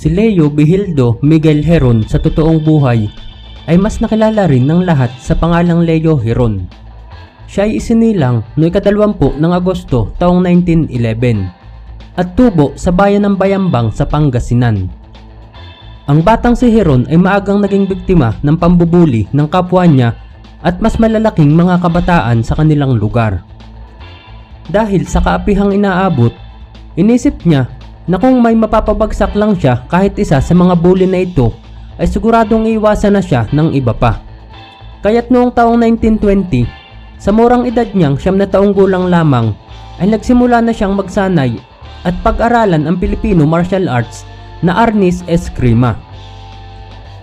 si Leo Bihildo Miguel Heron sa totoong buhay ay mas nakilala rin ng lahat sa pangalang Leo Heron. Siya ay isinilang noong ikadalwampu ng Agosto taong 1911 at tubo sa bayan ng Bayambang sa Pangasinan. Ang batang si Heron ay maagang naging biktima ng pambubuli ng kapwa niya at mas malalaking mga kabataan sa kanilang lugar. Dahil sa kaapihang inaabot, inisip niya na kung may mapapabagsak lang siya kahit isa sa mga bully na ito ay siguradong iwasan na siya ng iba pa. Kaya't noong taong 1920, sa murang edad niyang siyam na taong gulang lamang, ay nagsimula na siyang magsanay at pag-aralan ang Filipino martial arts na Arnis Eskrima.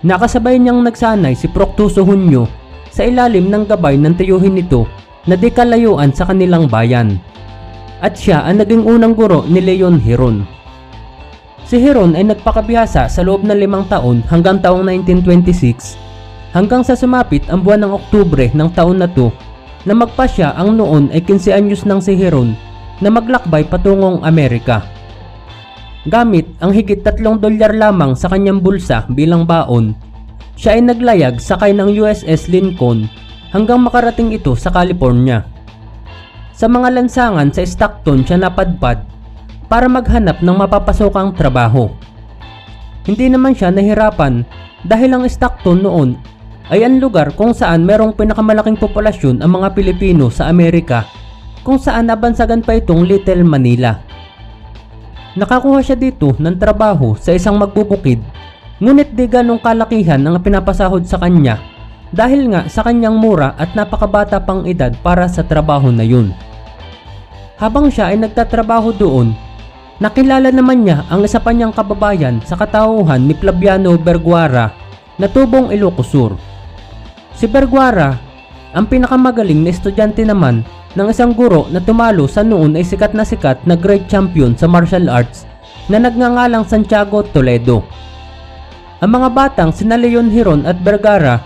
Nakasabay niyang nagsanay si Proctuso Hunyo sa ilalim ng gabay ng tiyuhin nito na di kalayuan sa kanilang bayan. At siya ang naging unang guro ni Leon Heron. Si Heron ay nagpakabihasa sa loob ng limang taon hanggang taong 1926 hanggang sa sumapit ang buwan ng Oktubre ng taon na to na magpasya ang noon ay 15 anyos ng si Heron na maglakbay patungong Amerika. Gamit ang higit 3 dolyar lamang sa kanyang bulsa bilang baon, siya ay naglayag sakay ng USS Lincoln hanggang makarating ito sa California. Sa mga lansangan sa Stockton siya napadpad para maghanap ng mapapasokang trabaho. Hindi naman siya nahirapan dahil ang Stockton noon ay ang lugar kung saan merong pinakamalaking populasyon ang mga Pilipino sa Amerika kung saan nabansagan pa itong Little Manila. Nakakuha siya dito ng trabaho sa isang magbubukid ngunit di ganong kalakihan ang pinapasahod sa kanya dahil nga sa kanyang mura at napakabata pang edad para sa trabaho na yun. Habang siya ay nagtatrabaho doon, nakilala naman niya ang isa pa niyang kababayan sa katauhan ni Flaviano Berguara na tubong Ilocosur. Si Berguara, ang pinakamagaling na estudyante naman ng isang guro na tumalo sa noon ay sikat na sikat na great champion sa martial arts na nagngangalang Santiago Toledo. Ang mga batang sina Leon Hiron at Bergara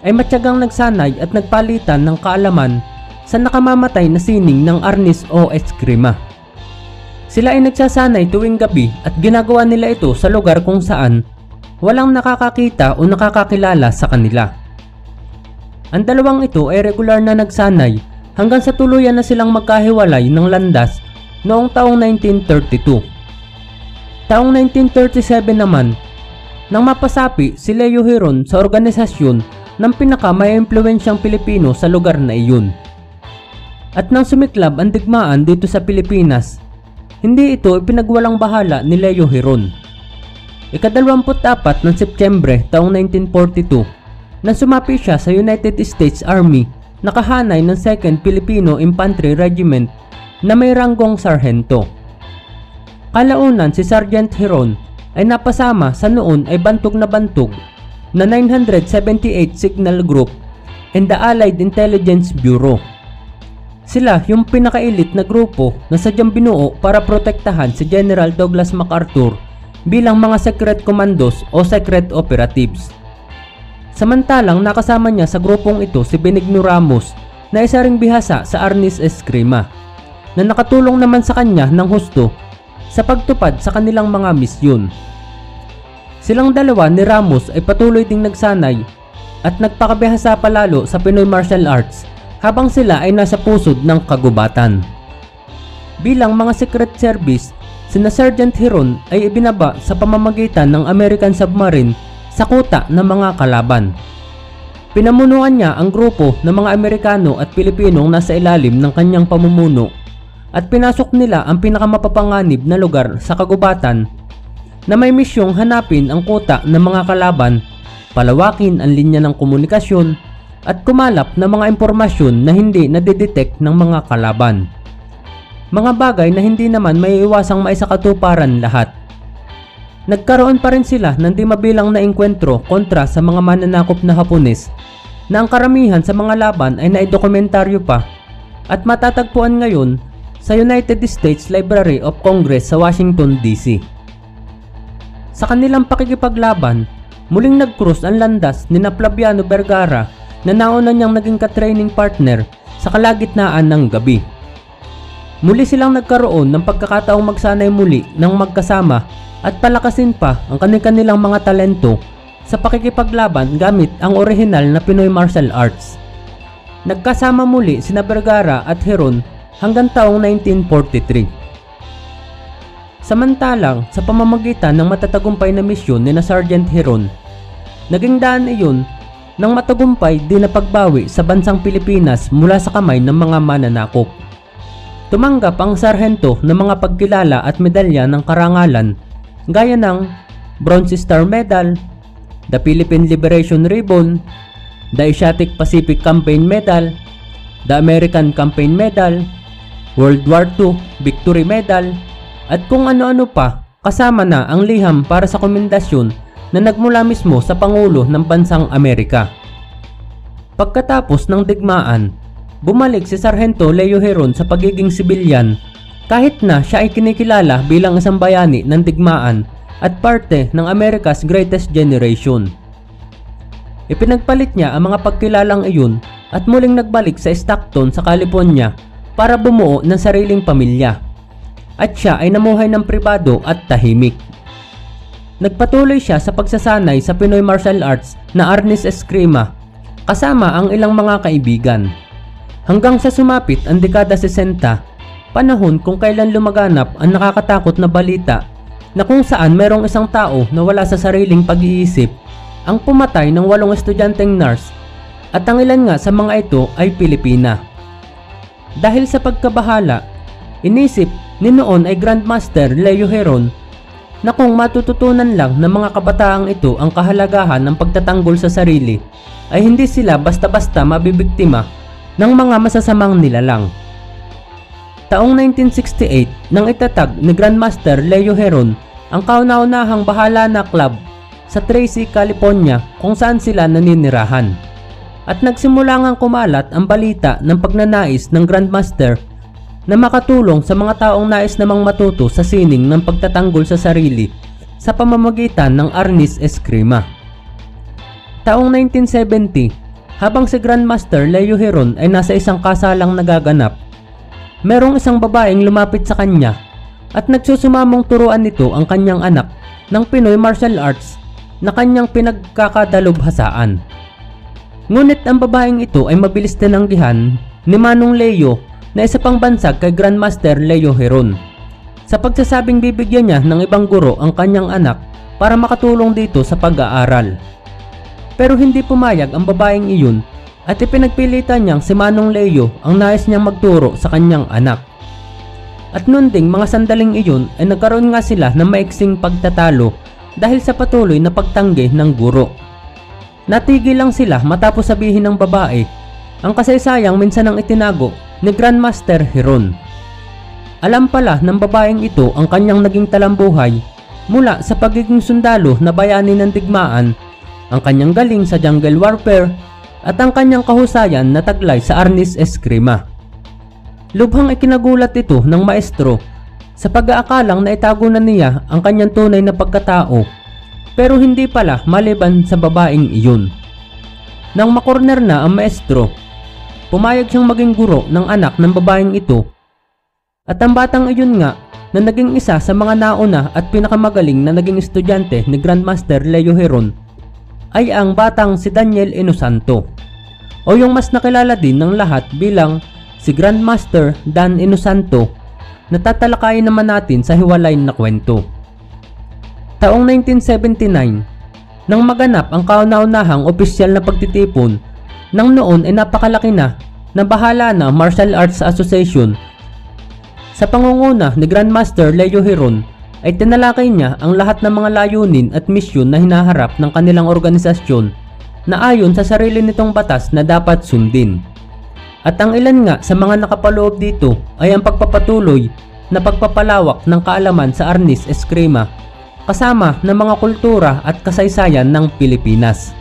ay matyagang nagsanay at nagpalitan ng kaalaman sa nakamamatay na sining ng Arnis o Eskrima. Sila ay nagsasanay tuwing gabi at ginagawa nila ito sa lugar kung saan walang nakakakita o nakakakilala sa kanila. Ang dalawang ito ay regular na nagsanay hanggang sa tuluyan na silang magkahiwalay ng landas noong taong 1932. Taong 1937 naman, nang mapasapi si Leo Heron sa organisasyon ng pinaka may impluensyang Pilipino sa lugar na iyon. At nang sumiklab ang digmaan dito sa Pilipinas, hindi ito ipinagwalang bahala ni Leo Heron. Ikadalawamput apat ng Setyembre taong 1942, nang sumapi siya sa United States Army, nakahanay ng 2nd Filipino Infantry Regiment na may ranggong sarhento. Kalaunan si Sergeant Heron ay napasama sa noon ay bantog na bantog na 978 Signal Group and the Allied Intelligence Bureau. Sila yung pinakailit na grupo na sadyang binuo para protektahan si General Douglas MacArthur bilang mga secret commandos o secret operatives. Samantalang nakasama niya sa grupong ito si Benigno Ramos na isa ring bihasa sa Arnis Eskrima na nakatulong naman sa kanya ng husto sa pagtupad sa kanilang mga misyon. Silang dalawa ni Ramos ay patuloy ding nagsanay at nagpakabihasa palalo sa Pinoy martial arts habang sila ay nasa pusod ng kagubatan. Bilang mga secret service, sina Sergeant Heron ay ibinaba sa pamamagitan ng American submarine sa kuta ng mga kalaban. Pinamunuan niya ang grupo ng mga Amerikano at Pilipinong nasa ilalim ng kanyang pamumuno at pinasok nila ang pinakamapapanganib na lugar sa kagubatan na may misyong hanapin ang kuta ng mga kalaban, palawakin ang linya ng komunikasyon at kumalap ng mga impormasyon na hindi nadidetect ng mga kalaban. Mga bagay na hindi naman may iwasang maisakatuparan lahat. Nagkaroon pa rin sila ng di mabilang na engkwentro kontra sa mga mananakop na Hapones na ang karamihan sa mga laban ay naidokumentaryo pa at matatagpuan ngayon sa United States Library of Congress sa Washington DC. Sa kanilang pakikipaglaban, muling nag-cross ang landas ni Flaviano Vergara na nauna niyang naging ka-training partner sa kalagitnaan ng gabi. Muli silang nagkaroon ng pagkakataong magsanay muli ng magkasama at palakasin pa ang kanilang mga talento sa pakikipaglaban gamit ang orihinal na Pinoy martial arts. Nagkasama muli sina Vergara at Heron hanggang taong 1943. Samantalang sa pamamagitan ng matatagumpay na misyon ni na Sergeant Heron, naging daan iyon ng matagumpay din na pagbawi sa bansang Pilipinas mula sa kamay ng mga mananakop. Tumanggap ang sarhento ng mga pagkilala at medalya ng karangalan gaya ng Bronze Star Medal, the Philippine Liberation Ribbon, the Asiatic Pacific Campaign Medal, the American Campaign Medal, World War II Victory Medal, at kung ano-ano pa kasama na ang liham para sa komendasyon na nagmula mismo sa Pangulo ng Bansang Amerika. Pagkatapos ng digmaan, bumalik si Sargento Leo Heron sa pagiging sibilyan kahit na siya ay kinikilala bilang isang bayani ng digmaan at parte ng America's Greatest Generation. Ipinagpalit niya ang mga pagkilalang iyon at muling nagbalik sa Stockton sa California para bumuo ng sariling pamilya. At siya ay namuhay ng pribado at tahimik. Nagpatuloy siya sa pagsasanay sa Pinoy martial arts na Arnis Eskrima kasama ang ilang mga kaibigan. Hanggang sa sumapit ang dekada 60, panahon kung kailan lumaganap ang nakakatakot na balita na kung saan merong isang tao na wala sa sariling pag-iisip ang pumatay ng walong estudyanteng nurse at ang ilan nga sa mga ito ay Pilipina. Dahil sa pagkabahala, inisip ni noon ay Grandmaster Leo Heron na kung matututunan lang ng mga kabataang ito ang kahalagahan ng pagtatanggol sa sarili, ay hindi sila basta-basta mabibiktima ng mga masasamang nilalang. Taong 1968 nang itatag ni Grandmaster Leo Heron ang kauna-unahang bahala na club sa Tracy, California kung saan sila naninirahan. At nagsimula ngang kumalat ang balita ng pagnanais ng Grandmaster na makatulong sa mga taong nais namang matuto sa sining ng pagtatanggol sa sarili sa pamamagitan ng Arnis Eskrima. Taong 1970, habang si Grandmaster Leo Heron ay nasa isang kasalang nagaganap, merong isang babaeng lumapit sa kanya at nagsusumamong turuan nito ang kanyang anak ng Pinoy martial arts na kanyang pinagkakadalubhasaan. Ngunit ang babaeng ito ay mabilis tinanggihan ni Manong Leo na isa pang bansag kay Grandmaster Leo Heron. Sa pagsasabing bibigyan niya ng ibang guro ang kanyang anak para makatulong dito sa pag-aaral. Pero hindi pumayag ang babaeng iyon at ipinagpilitan niyang si Manong Leo ang nais niyang magturo sa kanyang anak. At noon ding mga sandaling iyon ay nagkaroon nga sila ng maiksing pagtatalo dahil sa patuloy na pagtanggi ng guro. Natigil lang sila matapos sabihin ng babae ang kasaysayang minsan ang itinago ni Grandmaster Heron. Alam pala ng babaeng ito ang kanyang naging talambuhay mula sa pagiging sundalo na bayani ng digmaan, ang kanyang galing sa jungle warfare at ang kanyang kahusayan na taglay sa Arnis Eskrima. Lubhang ikinagulat ito ng maestro sa pag-aakalang na itago na niya ang kanyang tunay na pagkatao pero hindi pala maliban sa babaeng iyon. Nang makorner na ang maestro, pumayag siyang maging guro ng anak ng babaeng ito. At ang batang iyon nga na naging isa sa mga nauna at pinakamagaling na naging estudyante ni Grandmaster Leo Heron ay ang batang si Daniel Inosanto o yung mas nakilala din ng lahat bilang si Grandmaster Dan Inosanto na tatalakayin naman natin sa hiwalay na kwento. Taong 1979, nang maganap ang kauna-unahang opisyal na pagtitipon nang noon ay napakalaki na na bahala na Martial Arts Association. Sa pangunguna ni Grandmaster Leo Heron ay tinalakay niya ang lahat ng mga layunin at misyon na hinaharap ng kanilang organisasyon na ayon sa sarili nitong batas na dapat sundin. At ang ilan nga sa mga nakapaloob dito ay ang pagpapatuloy na pagpapalawak ng kaalaman sa Arnis Eskrima kasama ng mga kultura at kasaysayan ng Pilipinas.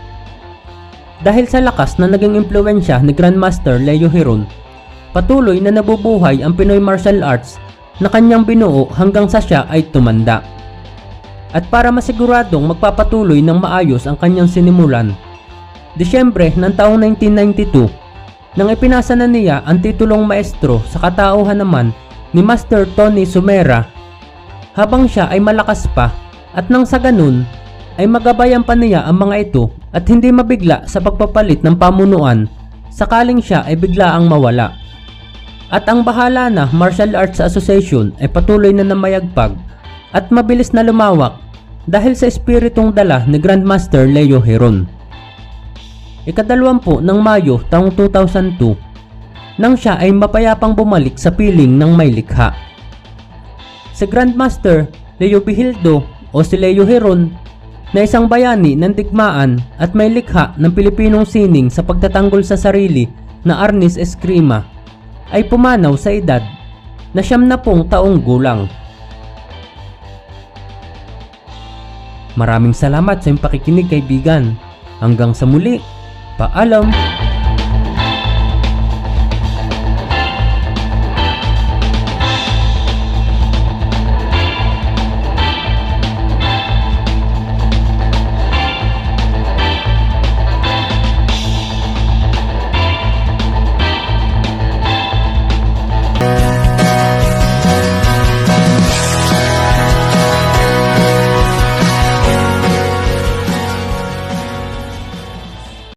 Dahil sa lakas na naging impluensya ni Grandmaster Leo Heron, patuloy na nabubuhay ang Pinoy martial arts na kanyang binuo hanggang sa siya ay tumanda. At para masiguradong magpapatuloy ng maayos ang kanyang sinimulan, Desyembre ng taong 1992, nang ipinasa na niya ang titulong maestro sa katauhan naman ni Master Tony Sumera, habang siya ay malakas pa At nang sa ganun, ay magabayan pa niya ang mga ito at hindi mabigla sa pagpapalit ng pamunuan sakaling siya ay bigla ang mawala. At ang bahala na Martial Arts Association ay patuloy na namayagpag at mabilis na lumawak dahil sa espiritong dala ni Grandmaster Leo Heron. Ikadalawampu ng Mayo taong 2002 nang siya ay mapayapang bumalik sa piling ng may likha. Si Grandmaster Leo Bihildo o si Leo Heron na isang bayani ng digmaan at may likha ng Pilipinong sining sa pagtatanggol sa sarili na Arnis Eskrima ay pumanaw sa edad na siyam na pong taong gulang. Maraming salamat sa iyong pakikinig kaibigan. Hanggang sa muli, paalam!